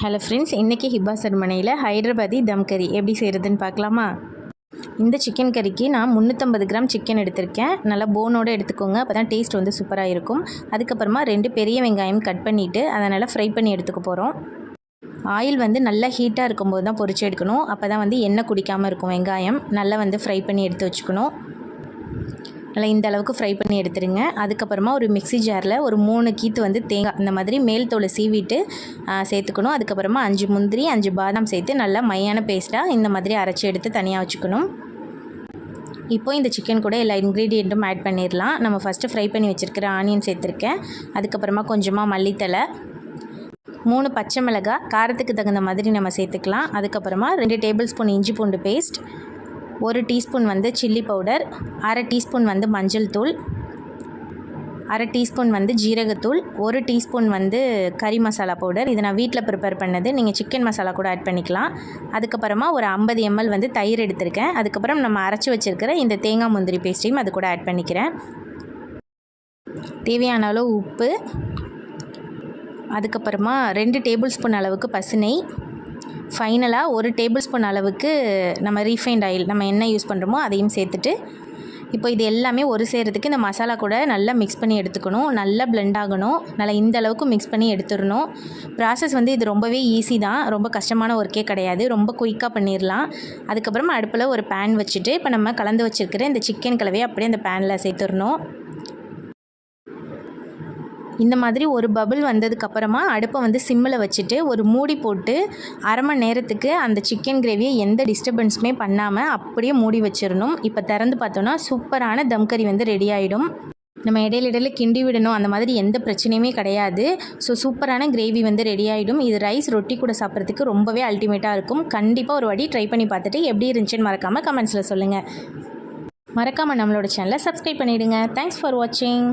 Hello friends இன்றைக்கி ஹிபா சர்மனையில் ஹைதராபாதி தம் கறி எப்படி செய்கிறதுன்னு பார்க்கலாமா? இந்த சிக்கன் கறிக்கு நான் முந்நூற்றம்பது கிராம் சிக்கன் எடுத்திருக்கேன். நல்லா போனோடு எடுத்துக்கோங்க அப்போ தான் டேஸ்ட் வந்து சூப்பராக இருக்கும். அதுக்கப்புறமா ரெண்டு பெரிய வெங்காயம் கட் பண்ணிவிட்டு அதை நல்லா ஃப்ரை பண்ணி எடுத்துக்க போகிறோம் ஆயில் வந்து நல்லா ஹீட்டாக இருக்கும்போது தான் பொறிச்சு எடுக்கணும். அப்போ தான் வந்து எண்ணெய் குடிக்காமல் இருக்கும் வெங்காயம். நல்லா வந்து ஃப்ரை பண்ணி எடுத்து வச்சுக்கணும். நல்லா இந்த அளவுக்கு ஃப்ரை பண்ணி எடுத்துருங்க. அதுக்கப்புறமா ஒரு மிக்ஸி ஜாரில் ஒரு மூணு கீத்து வந்து தேங்காய் இந்த மாதிரி மேல் தோலை சீவிட்டு சேர்த்துக்கணும். அதுக்கப்புறமா அஞ்சு முந்திரி அஞ்சு பாதாம் சேர்த்து நல்லா மையான பேஸ்ட்டாக இந்த மாதிரி அரைச்சி எடுத்து தனியாக வச்சுக்கணும். இப்போ இந்த சிக்கன் கூட எல்லா இன்க்ரீடியண்ட்டும் ஆட் பண்ணிடலாம் நம்ம ஃபஸ்ட்டு ஃப்ரை பண்ணி வச்சுருக்கிற ஆனியன் சேர்த்துருக்கேன். அதுக்கப்புறமா கொஞ்சமாக மல்லித்தலை மூணு பச்சை மிளகாய் காரத்துக்கு தகுந்த மாதிரி நம்ம சேர்த்துக்கலாம். அதுக்கப்புறமா ரெண்டு டேபிள் ஸ்பூன் இஞ்சி பூண்டு பேஸ்ட் ஒரு டீஸ்பூன் வந்து சில்லி பவுடர் அரை டீஸ்பூன் வந்து மஞ்சள் தூள் அரை டீஸ்பூன் வந்து ஜீரகத்தூள் ஒரு டீஸ்பூன் வந்து கறி மசாலா பவுடர். இது நான் வீட்டில் ப்ரிப்பேர் பண்ணது. நீங்கள் சிக்கன் மசாலா கூட ஆட் பண்ணிக்கலாம். அதுக்கப்புறமா ஒரு ஐம்பது எம்எல் வந்து தயிர் எடுத்திருக்கேன். அதுக்கப்புறம் நம்ம அரைச்சி வச்சுருக்கிற இந்த தேங்காய் முந்திரி பேஸ்ட்டையும் அது கூட ஆட் பண்ணிக்கிறேன். தேவையான அளவு உப்பு அதுக்கப்புறமா ரெண்டு டேபிள் ஸ்பூன் அளவுக்கு பசுனை ஃபைனலாக ஒரு டேபிள் ஸ்பூன் அளவுக்கு நம்ம ரீஃபைண்ட் ஆயில் நம்ம என்ன யூஸ் பண்ணுறோமோ அதையும் சேர்த்துட்டு இப்போ இது எல்லாமே ஒரு செய்கிறதுக்கு இந்த மசாலா கூட நல்லா மிக்ஸ் பண்ணி எடுத்துக்கணும். நல்லா பிளெண்ட் ஆகணும். நல்லா இந்த அளவுக்கு மிக்ஸ் பண்ணி எடுத்துடணும். ப்ராசஸ் வந்து இது ரொம்பவே ஈஸி தான். ரொம்ப கஷ்டமான ஒர்க்கே கிடையாது. ரொம்ப குயிக்காக பண்ணிடலாம் அதுக்கப்புறமா அடுப்பில் ஒரு பேன் வச்சுட்டு இப்போ நம்ம கலந்து வச்சுருக்கிற இந்த சிக்கன் கலவையை அப்படியே அந்த பேனில் சேர்த்துடணும். இந்த மாதிரி ஒரு பபுள் வந்ததுக்கப்புறமா அடுப்பை வந்து சிம்மில் வச்சுட்டு ஒரு மூடி போட்டு அரை மணி நேரத்துக்கு அந்த சிக்கன் கிரேவியை எந்த டிஸ்டர்பன்ஸுமே பண்ணாமல் அப்படியே மூடி வச்சிடணும் இப்போ திறந்து பார்த்தோன்னா சூப்பரான தம் கறி வந்து ரெடி ஆகிடும் நம்ம இடையில இடையில கிண்டி விடணும். அந்த மாதிரி எந்த பிரச்சனையுமே கிடையாது. ஸோ சூப்பரான கிரேவி வந்து ரெடி ஆகிடும் இது ரைஸ் ரொட்டி கூட சாப்பிட்றதுக்கு ரொம்பவே அல்டிமேட்டாக இருக்கும். கண்டிப்பாக ஒரு வாட்டி ட்ரை பண்ணி பார்த்துட்டு எப்படி இருந்துச்சுன்னு மறக்காமல் கமெண்ட்ஸில் சொல்லுங்கள் மறக்காமல் நம்மளோட சேனலை சப்ஸ்கிரைப் பண்ணிவிடுங்க தேங்க்ஸ் ஃபார் வாட்சிங்